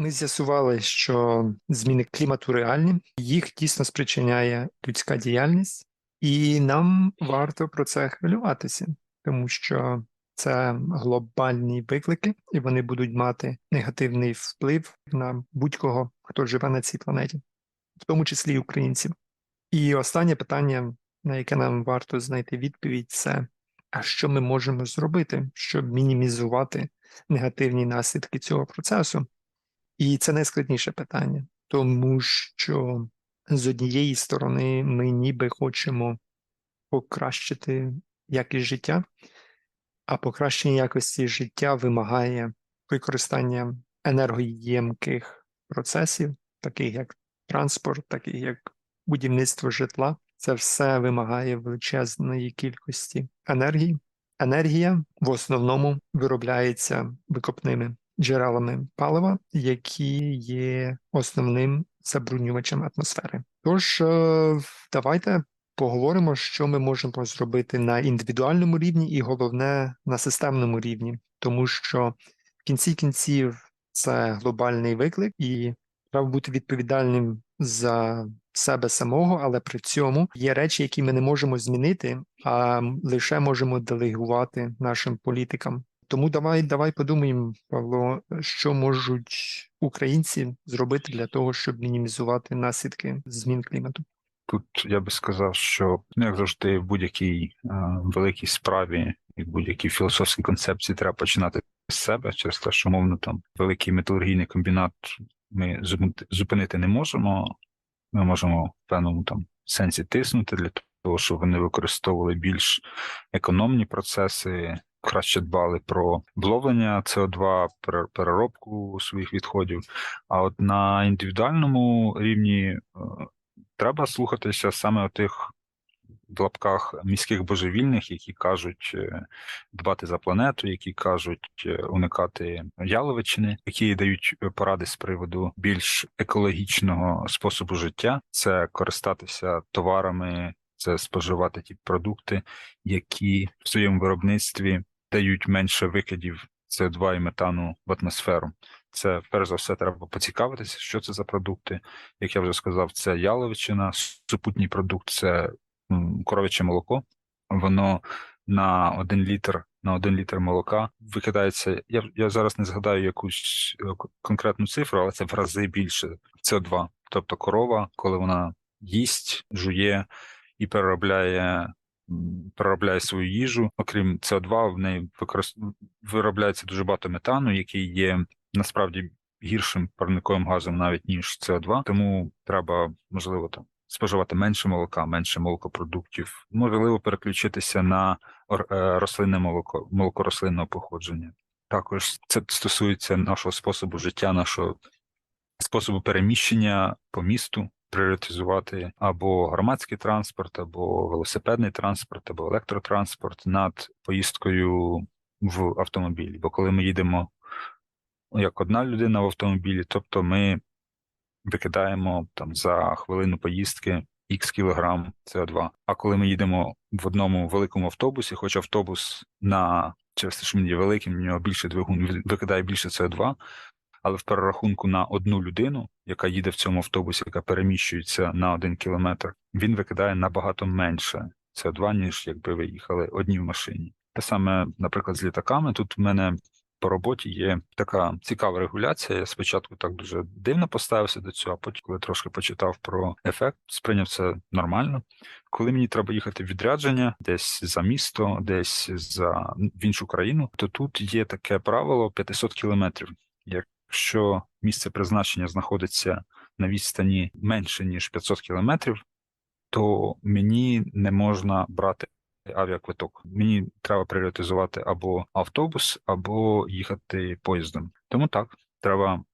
Ми з'ясували, що зміни клімату реальні, їх дійсно спричиняє людська діяльність, і нам варто про це хвилюватися, тому що це глобальні виклики, і вони будуть мати негативний вплив на будь-кого, хто живе на цій планеті, в тому числі і українців. І останнє питання, на яке нам варто знайти відповідь, це а що ми можемо зробити, щоб мінімізувати негативні наслідки цього процесу? І це найскладніше питання, тому що з однієї сторони ми ніби хочемо покращити якість життя, а покращення якості життя вимагає використання енергоємких процесів, таких як транспорт, таких як будівництво житла. Це все вимагає величезної кількості енергії. Енергія в основному виробляється викопними джерелами палива, які є основним забруднювачем атмосфери. Тож е, давайте поговоримо, що ми можемо зробити на індивідуальному рівні, і головне на системному рівні, тому що в кінці кінців це глобальний виклик, і треба бути відповідальним за себе самого, але при цьому є речі, які ми не можемо змінити, а лише можемо делегувати нашим політикам. Тому давай давай подумаємо, Павло, що можуть українці зробити для того, щоб мінімізувати наслідки змін клімату. Тут я би сказав, що ну, як завжди, в будь-якій е, великій справі і будь-якій філософській концепції треба починати з себе через те, що мовно там великий металургійний комбінат ми зупинити не можемо. Ми можемо в певному там сенсі тиснути для того, щоб вони використовували більш економні процеси, краще дбали про вловлення СО2, переробку своїх відходів. А от на індивідуальному рівні е, треба слухатися саме тих в лапках міських божевільних, які кажуть е, дбати за планету, які кажуть е, уникати яловичини, які дають поради з приводу більш екологічного способу життя, це користатися товарами, це споживати ті продукти, які в своєму виробництві дають менше викидів СО2 і метану в атмосферу. Це перш за все треба поцікавитися, що це за продукти. Як я вже сказав, це яловичина, супутній продукт це коров'яче молоко. Воно на один літр на один літр молока викидається. Я я зараз не згадаю якусь е, конкретну цифру, але це в рази більше СО2. Тобто корова, коли вона їсть, жує і переробляє переробляє свою їжу. Окрім СО2, в неї використ... виробляється дуже багато метану, який є насправді гіршим парниковим газом навіть ніж СО2. Тому треба можливо там споживати менше молока, менше молокопродуктів. Можливо, переключитися на е, рослинне молоко, молоко рослинного походження. Також це стосується нашого способу життя, нашого способу переміщення по місту пріоритизувати або громадський транспорт, або велосипедний транспорт, або електротранспорт над поїздкою в автомобілі. Бо коли ми їдемо як одна людина в автомобілі, тобто ми викидаємо там за хвилину поїздки х кілограм СО2. А коли ми їдемо в одному великому автобусі, хоч автобус на через те, що він є великим, в нього більше двигун викидає більше СО2, але в перерахунку на одну людину, яка їде в цьому автобусі, яка переміщується на один кілометр, він викидає набагато менше СО2, ніж якби ви їхали одні в машині. Те саме, наприклад, з літаками. Тут в мене по роботі є така цікава регуляція. Я спочатку так дуже дивно поставився до цього, а потім, коли трошки почитав про ефект, сприйняв це нормально. Коли мені треба їхати в відрядження десь за місто, десь за в іншу країну, то тут є таке правило 500 кілометрів. Якщо місце призначення знаходиться на відстані менше ніж 500 кілометрів, то мені не можна брати авіаквиток. Мені треба пріоритизувати або автобус, або їхати поїздом. Тому так, треба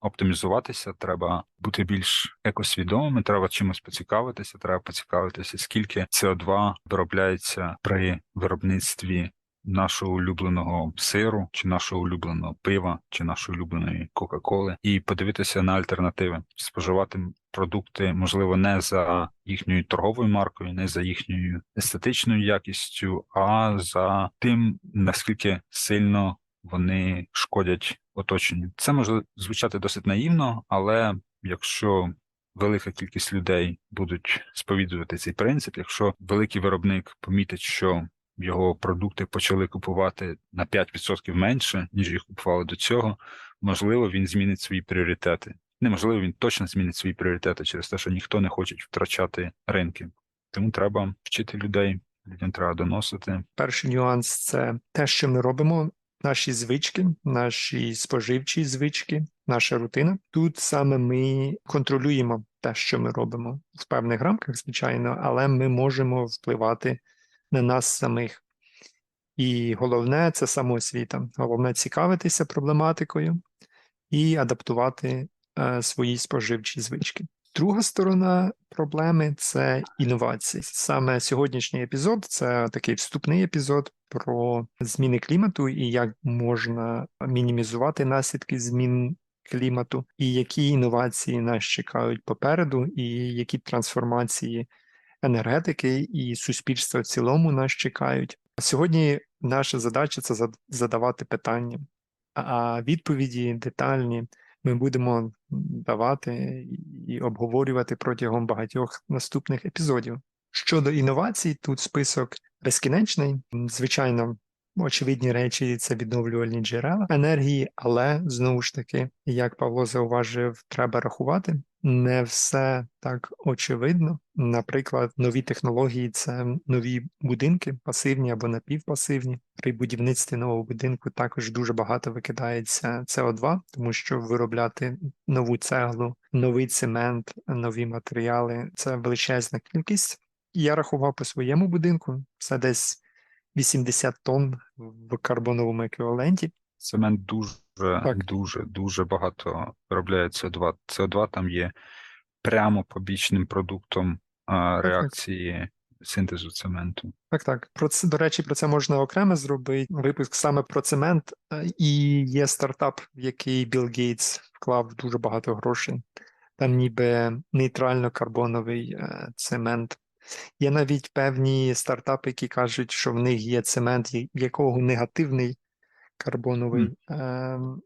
оптимізуватися, треба бути більш екосвідомими, треба чимось поцікавитися, треба поцікавитися, скільки СО2 виробляється при виробництві нашого улюбленого сиру, чи нашого улюбленого пива, чи нашої улюбленої Кока-Коли, і подивитися на альтернативи, споживати продукти, можливо, не за їхньою торговою маркою, не за їхньою естетичною якістю, а за тим, наскільки сильно вони шкодять оточенню. Це може звучати досить наївно, але якщо велика кількість людей будуть сповідувати цей принцип, якщо великий виробник помітить, що його продукти почали купувати на 5% менше, ніж їх купували до цього, можливо, він змінить свої пріоритети. Неможливо, він точно змінить свої пріоритети через те, що ніхто не хоче втрачати ринки. Тому треба вчити людей, людям треба доносити. Перший нюанс це те, що ми робимо, наші звички, наші споживчі звички, наша рутина. Тут саме ми контролюємо те, що ми робимо в певних рамках, звичайно, але ми можемо впливати на нас самих. І головне це самоосвіта. Головне цікавитися проблематикою і адаптувати е, свої споживчі звички. Друга сторона проблеми це інновації. Саме сьогоднішній епізод це такий вступний епізод про зміни клімату і як можна мінімізувати наслідки змін клімату, і які інновації нас чекають попереду, і які трансформації енергетики і суспільства в цілому нас чекають. Сьогодні наша задача це задавати питання, а відповіді детальні ми будемо давати і обговорювати протягом багатьох наступних епізодів. Щодо інновацій, тут список безкінечний. Звичайно, очевидні речі це відновлювальні джерела енергії, але знову ж таки, як Павло зауважив, треба рахувати. Не все так очевидно. Наприклад, нові технології це нові будинки, пасивні або напівпасивні. При будівництві нового будинку також дуже багато викидається СО2, тому що виробляти нову цеглу, новий цемент, нові матеріали це величезна кількість. Я рахував по своєму будинку, це десь 80 тонн в карбоновому еквіваленті. Цемент дуже, Так. дуже, дуже багато виробляє СО2. СО2 там є прямо побічним продуктом а, так. реакції синтезу цементу. Так, так. Про це, до речі, про це можна окремо зробити. Випуск саме про цемент. І є стартап, в який Білл Гейтс вклав дуже багато грошей. Там ніби нейтрально-карбоновий е, цемент. Є навіть певні стартапи, які кажуть, що в них є цемент, якого негативний карбоновий, ем,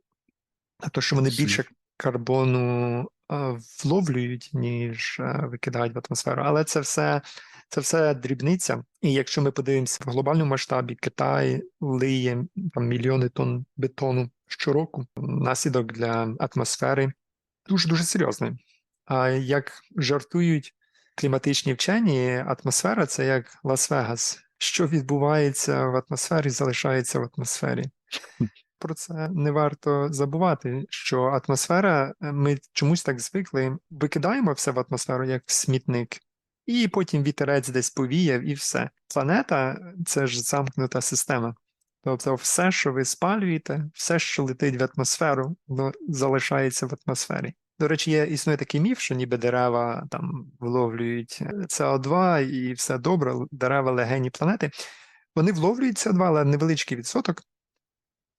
а то, що вони більше карбону е, вловлюють, ніж е, викидають в атмосферу. Але це все, це все дрібниця. І якщо ми подивимося в глобальному масштабі, Китай лиє там мільйони тонн бетону щороку. Наслідок для атмосфери дуже дуже серйозний. А як жартують кліматичні вчені, атмосфера це як Лас-Вегас. Що відбувається в атмосфері, залишається в атмосфері. Про це не варто забувати, що атмосфера, е, ми чомусь так звикли, викидаємо все в атмосферу як в смітник, і потім вітерець десь повіяв, і все. Планета це ж замкнута система. Тобто, все, що ви спалюєте, все, що летить в атмосферу, воно залишається в атмосфері. До речі, є існує такий міф, що ніби дерева там вловлюють СО2 і все добре, дерева легені планети. Вони вловлюють СО2, але невеличкий відсоток.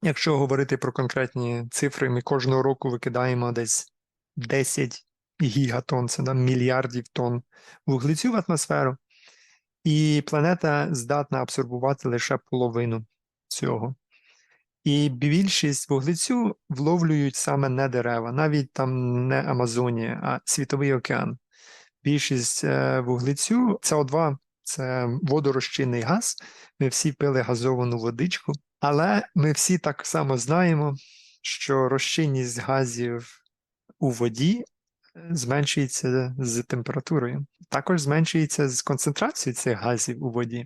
Якщо говорити про конкретні цифри, ми кожного року викидаємо десь 10 гігатон, це да, мільярдів тонн вуглецю в атмосферу, і планета здатна абсорбувати лише половину цього. І більшість вуглецю вловлюють саме не дерева, навіть там не Амазонія, а Світовий океан. Більшість е, вуглецю СО2 це водорозчинний газ. Ми всі пили газовану водичку, але ми всі так само знаємо, що розчинність газів у воді е, зменшується з температурою. Також зменшується з концентрацією цих газів у воді.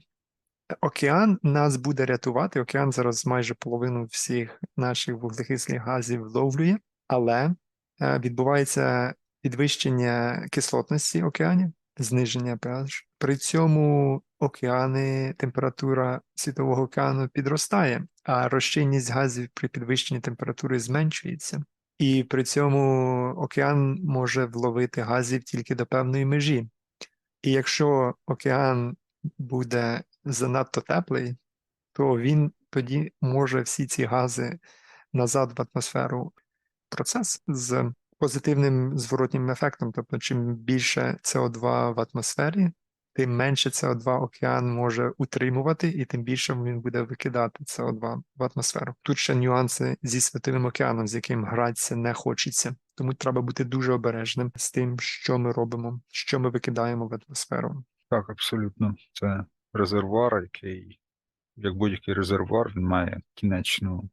Океан нас буде рятувати. Океан зараз майже половину всіх наших вуглекислих газів вловлює, але е, відбувається підвищення кислотності океанів, зниження pH. При цьому океани, температура світового океану підростає, а розчинність газів при підвищенні температури зменшується. І при цьому океан може вловити газів тільки до певної межі. І якщо океан буде занадто теплий, то він тоді може всі ці гази назад в атмосферу. Процес з позитивним зворотнім ефектом. Тобто, чим більше СО2 в атмосфері, тим менше СО2 океан може утримувати, і тим більше він буде викидати СО2 в атмосферу. Тут ще нюанси зі світовим океаном, з яким гратися не хочеться. Тому треба бути дуже обережним з тим, що ми робимо, що ми викидаємо в атмосферу. Так, абсолютно. Це резервуар, який, як будь-який резервуар, він має кінечну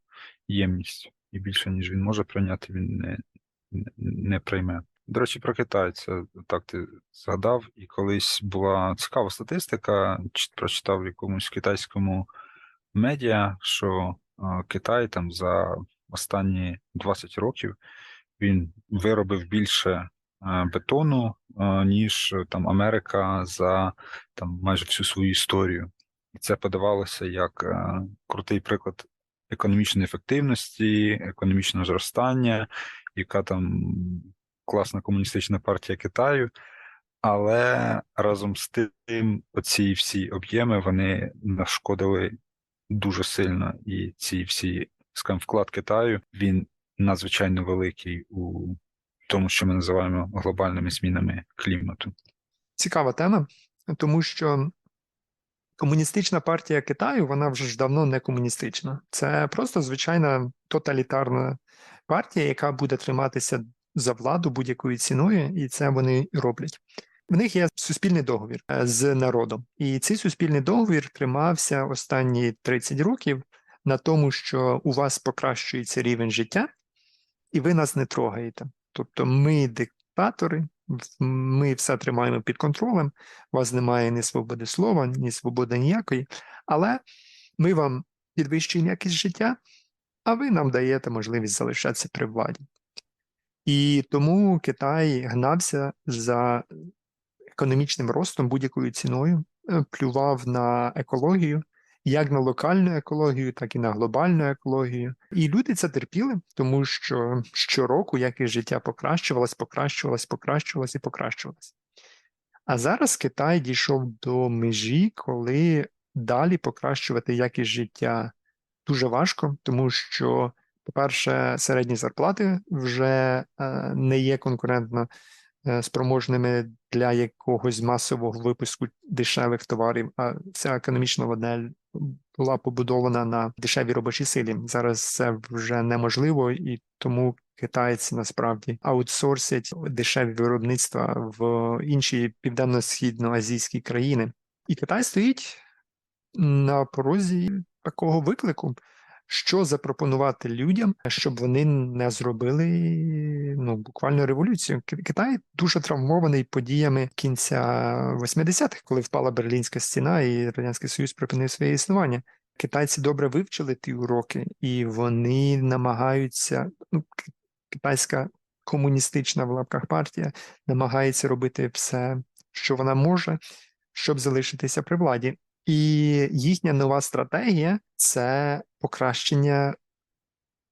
ємність. І більше, ніж він може прийняти, він не, не, прийме. До речі, про Китай, це так ти згадав, і колись була цікава статистика, чи- прочитав в якомусь китайському медіа, що Китай там за останні 20 років він виробив більше бетону, е, ніж е, там Америка за там майже всю свою історію. І це подавалося як е, крутий приклад економічної ефективності, економічного зростання, яка там класна комуністична партія Китаю. Але разом з тим, оці всі об'єми вони нашкодили дуже сильно, і ці всі скажімо, вклад Китаю він надзвичайно великий у тому, що ми називаємо глобальними змінами клімату. Цікава тема, тому що комуністична партія Китаю, вона вже ж давно не комуністична. Це просто звичайна тоталітарна партія, яка буде триматися за владу будь-якою ціною, і це вони роблять. В них є суспільний договір е, з народом, і цей суспільний договір тримався останні 30 років на тому, що у вас покращується рівень життя, і ви нас не трогаєте. Тобто ми диктатори, ми все тримаємо під контролем, у вас немає ні свободи слова, ні свободи ніякої, але ми вам підвищуємо якість життя, а ви нам даєте можливість залишатися при владі. І тому Китай гнався за економічним ростом будь-якою ціною, е, плював на екологію, як на локальну екологію, так і на глобальну екологію. І люди це терпіли, тому що щороку якість життя покращувалась, покращувалась, покращувалась і покращувалась. А зараз Китай дійшов до межі, коли далі покращувати якість життя дуже важко, тому що, по-перше, середні зарплати вже е, не є конкурентно е, спроможними для якогось масового випуску дешевих товарів, а вся економічна модель була побудована на дешевій робочій силі. Зараз це вже неможливо, і тому китайці насправді аутсорсять дешеві виробництва в інші південно-східноазійські країни. І Китай стоїть на порозі такого виклику. Що запропонувати людям, щоб вони не зробили ну буквально революцію? Китай дуже травмований подіями кінця 80-х, коли впала Берлінська стіна і Радянський Союз припинив своє існування. Китайці добре вивчили ті уроки, і вони намагаються. Ну, китайська комуністична в лапках партія намагається робити все, що вона може, щоб залишитися при владі. І їхня нова стратегія це покращення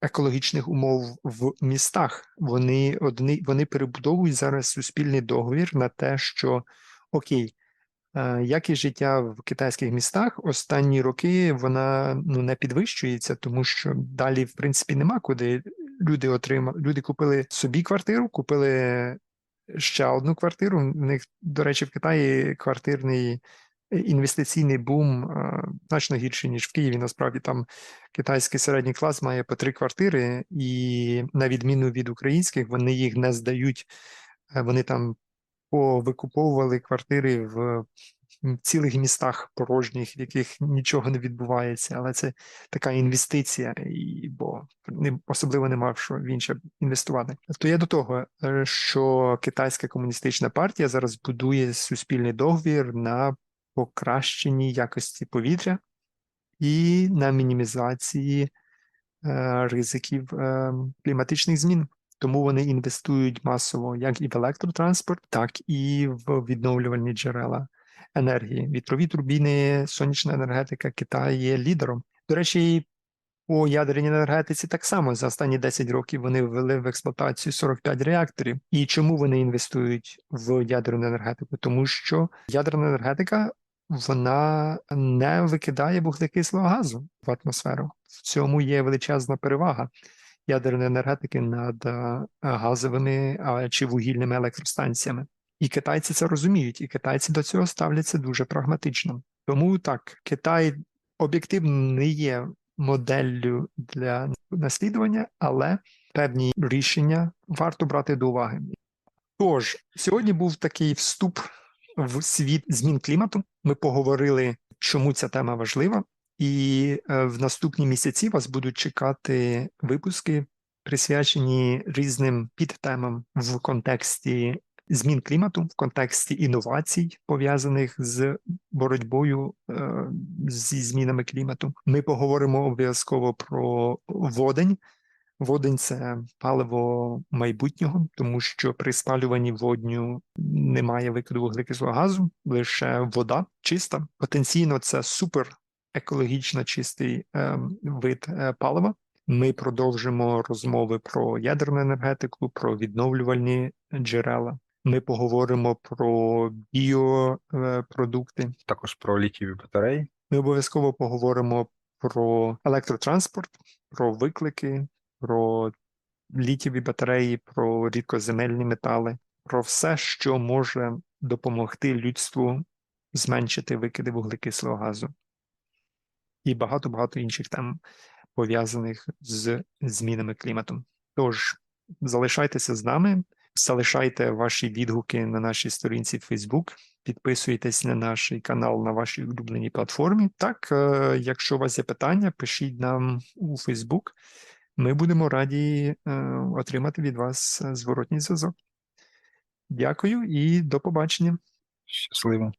екологічних умов в містах. Вони одні, вони перебудовують зараз суспільний договір на те, що окей, е, якість життя в китайських містах останні роки вона ну не підвищується, тому що далі, в принципі, нема куди люди отримали. Люди купили собі квартиру, купили ще одну квартиру. В них, до речі, в Китаї квартирний інвестиційний бум е, значно гірший, ніж в Києві. Насправді там китайський середній клас має по три квартири, і на відміну від українських, вони їх не здають. Е, Вони там повикуповували квартири в цілих містах порожніх, в яких нічого не відбувається, але це така інвестиція, і, бо не, особливо нема в що в інше інвестувати. То я до того, е, що китайська комуністична партія зараз будує суспільний договір на покращенні якості повітря і на мінімізації е, ризиків е, кліматичних змін. Тому вони інвестують масово як і в електротранспорт, так і в відновлювальні джерела енергії. Вітрові турбіни, сонячна енергетика Китай є лідером. До речі, по ядерній енергетиці так само за останні 10 років вони ввели в експлуатацію 45 реакторів. І чому вони інвестують в ядерну енергетику? Тому що ядерна енергетика вона не викидає вуглекислого газу в атмосферу. В цьому є величезна перевага ядерної енергетики над е, газовими чи вугільними електростанціями. І китайці це розуміють, і китайці до цього ставляться дуже прагматично. Тому так, Китай об'єктивно не є моделлю для наслідування, але певні рішення варто брати до уваги. Тож, сьогодні був такий вступ в світ змін клімату. Ми поговорили, чому ця тема важлива, і е, в наступні місяці вас будуть чекати випуски, присвячені різним підтемам в контексті змін клімату, в контексті інновацій, пов'язаних з боротьбою е, зі змінами клімату. Ми поговоримо обов'язково про водень. Водень це паливо майбутнього, тому що при спалюванні водню немає викиду вуглекислого газу, лише вода чиста. Потенційно це супер екологічно чистий е, вид е, палива. Ми продовжимо розмови про ядерну енергетику, про відновлювальні джерела. Ми поговоримо про біопродукти. Також про літієві батареї. Ми обов'язково поговоримо про електротранспорт, про виклики, про літієві батареї, про рідкоземельні метали, про все, що може допомогти людству зменшити викиди вуглекислого газу. І багато-багато інших тем, пов'язаних з змінами клімату. Тож, залишайтеся з нами, залишайте ваші відгуки на нашій сторінці в Facebook, підписуйтесь на наш канал на вашій улюбленій платформі. Так, е, якщо у вас є питання, пишіть нам у Facebook. Ми будемо раді е, отримати від вас е, зворотній зв'язок. Дякую і до побачення. Щасливо.